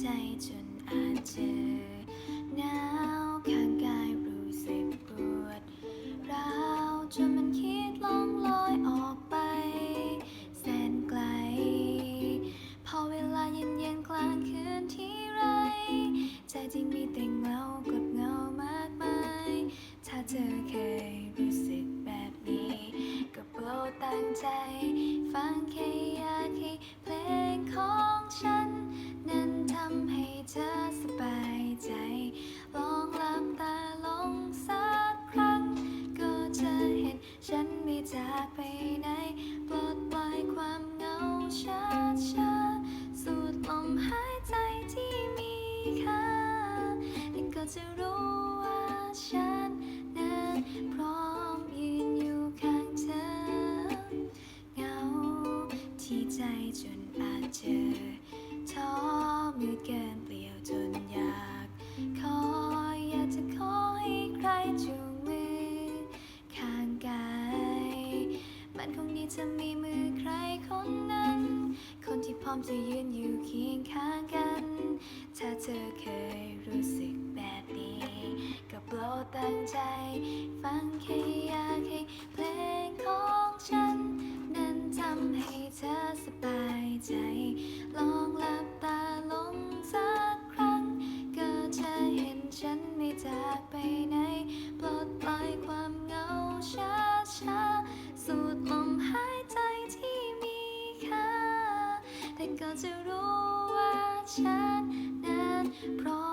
ใจจนอาจเจอหนาวข้างกายรู้สึกปวดร้าวจนมันคิดล่องลอยออกไป แสนไกล พอเวลาเย็นๆกลางคืนที่ไร ใจจริงมีแต่เงากดเงามากมาย ถ้าเธอเคยรู้สึกแบบนี้ ก็โปรดตั้งใจฟังแค่ากไปไหนปลดปล่อยความเหงาช้าช้าสูดลมหายใจที่มีค่าแล้วก็จะรู้ว่าฉันนั้นพร้อมยืนอยู่ข้างเธอเหงาที่ใจจนอาจเจอ มันคงดีจะมีมือใครคนนั้น คนที่พร้อมจะยืนอยู่เคียงข้างกัน ถ้าเธอเคยรู้สึกแบบนี้ ก็โปรดตั้งใจ ฟังแค่อยากให้เพลงของฉัน นั้นทำให้เธอสบายใจ ลองหลับตาลงสักครั้ง ก็จะเห็นฉันไม่จากไปไหนปลดปล่อยความ จะรู้ว่าฉันนั้นพร้